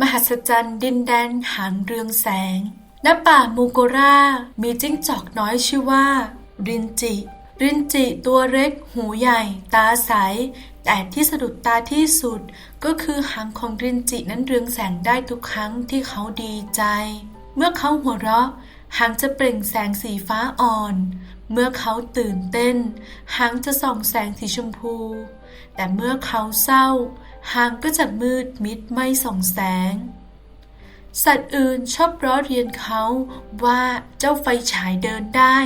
มหัศจรรย์ดินแดนหางเรืองแสง ณ ป่ามูโกรา มีจิ้งจอกน้อยชื่อว่า รินจิ รินจิตัวเล็ก หูใหญ่ ตาใส แต่ที่สะดุดตาที่สุด ก็คือหางของรินจินั้นเรืองแสงได้ทุกครั้งที่เขาดีใจ เมื่อเขาหัวเราะ หางจะเปล่งแสงสีฟ้าอ่อน เมื่อเขาตื่นเต้น หางจะส่องแสงสีชมพู แต่เมื่อเขาเศร้า หางก็จะมืดมิดไม่ส่องแสง สัตว์อื่นชอบล้อเรียนเขาว่าเจ้าไฟฉายเดินได้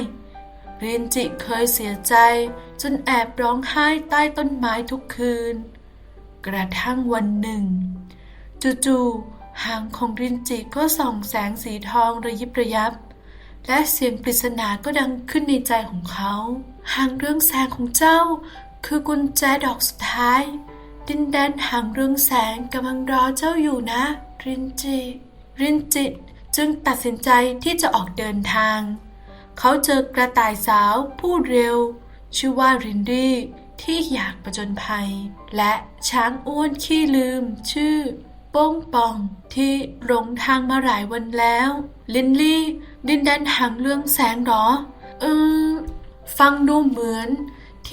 เรียนจิเคยเสียใจจนแอบร้องไห้ใต้ต้นไม้ทุกคืน กระทั่งวันหนึ่ง จู่ๆหางของรินจิก็ส่องแสงสีทองระยิบระยับ และเสียงปริศนาก็ดังขึ้นในใจของเขาหางเรื่องแสงของเจ้า คือกุญแจดอกสุดท้าย ดินแดนหางเรืองแสงกำลังรอเจ้าอยู่นะ รินจิ รินจิจึงตัดสินใจที่จะออกเดินทาง เขาเจอกระต่ายสาวผู้เร็ว ชื่อว่ารินดี้ที่อยากประจนภัย และช้างอ้วนขี้ลืม ชื่อโป้งปองที่หลงทางมาหลายวันแล้ว ลินลี่ ดินแดนห่างเรื่องแสงหรอเออฟังดูเหมือน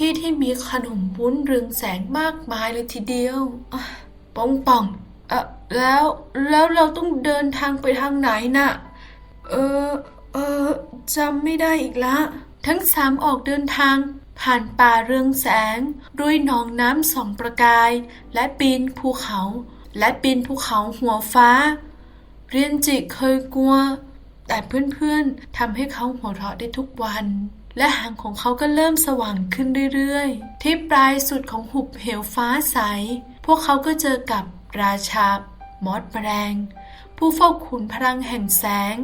ที่ที่มีขนมวุ้นเรืองแสงมากมายเลยทีเดียวอะป้องป่องเออแล้วแล้วเราต้องเดินทางไปทางไหนน่ะ เออเออจำไม่ได้อีกละ ทั้งสามออกเดินทาง ผ่านป่าเรืองแสง ด้วยหนองน้ำสองประกาย และปีนภูเขา และปีนภูเขาหัวฟ้า เรียนจิเคยกลัว แต่เพื่อนๆทำให้เขาหัวเราะได้ทุกวัน และหางของเขาก็เริ่มสว่างขึ้นเรื่อยๆ ที่ปลายสุดของหุบเหวฟ้าใส พวกเขาก็เจอกับราชามอสแมลง ผู้เฝ้าขุนพลังแห่งแสง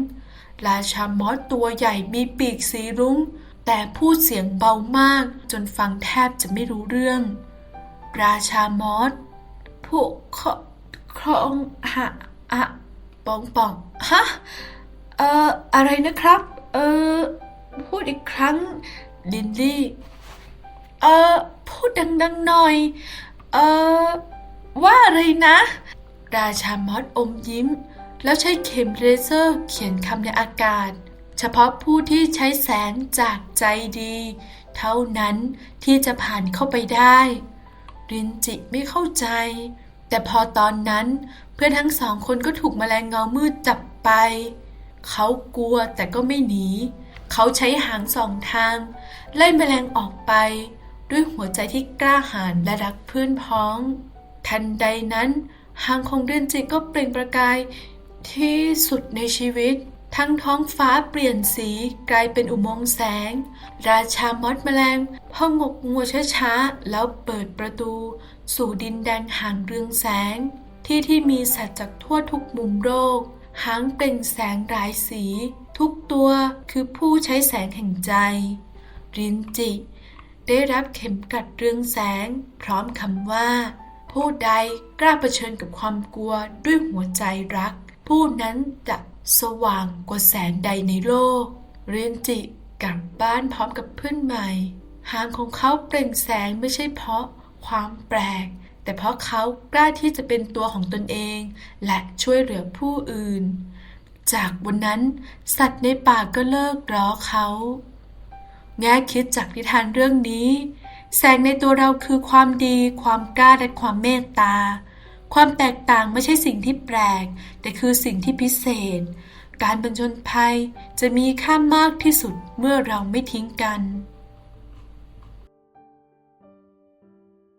ราชามอสตัวใหญ่มีปีกสีรุ้ง แต่พูดเสียงเบามากจนฟังแทบจะไม่รู้เรื่อง ราชามอสผู้คครองหะอะปองปองฮะเอ่ออะไรนะครับ เอ่อ พูดอีกครั้ง ลินลี่ เออพูดดังๆหน่อย เออว่าอะไรนะ ราชามอสอมยิ้ม แล้วใช้เข็มเลเซอร์เขียนคำในอากาศ เฉพาะผู้ที่ใช้แสงจากใจดี เท่านั้นที่จะผ่านเข้าไปได้รินจิไม่เข้าใจ แต่พอตอนนั้นเพื่อนทั้งสองคนก็ถูกแมลงเงามืดจับไป เขากลัวแต่ก็ไม่หนี เขาใช้หางสองทาง ไล่แมลงออกไป ด้วยหัวใจที่กล้าหาญและรักเพื่อนพ้อง ทันใดนั้นหางของเรือนจิก็เปล่งประกายที่สุดในชีวิต ทั้งท้องฟ้าเปลี่ยนสีกลายเป็นอุโมงค์แสง ราชามดแมลงพองกงัวช้าๆ แล้วเปิดประตู สู่ดินแดนหางเรืองแสง ที่ที่มีสัตว์จากทั่วทุกมุมโลกหางเปล่งแสงหลายสี ทุกตัวคือผู้ใช้แสงแห่งใจ รินจิ ได้รับเข็มกลัดเรืองแสง พร้อมคำว่า ผู้ใดกล้าเผชิญกับความกลัวด้วยหัวใจรัก ผู้นั้นจะสว่างกว่าแสงใดในโลกรียนจิกลับบ้านพร้อมกับเพื่อนใหม่ หางของเขาเปล่งแสงไม่ใช่เพราะความแปลก แต่เพราะเขากล้าที่จะเป็นตัวของตนเอง และช่วยเหลือผู้อื่น จากวันนั้น สัตว์ในป่าก็เลิกล้อเขา แง่คิดจากนิทานเรื่องนี้ แสงในตัวเราคือความดี ความกล้าและความเมตตา ความแตกต่างไม่ใช่สิ่งที่แปลก แต่คือสิ่งที่พิเศษ การบรรจนภัยจะมีค่ามากที่สุดเมื่อเราไม่ทิ้งกัน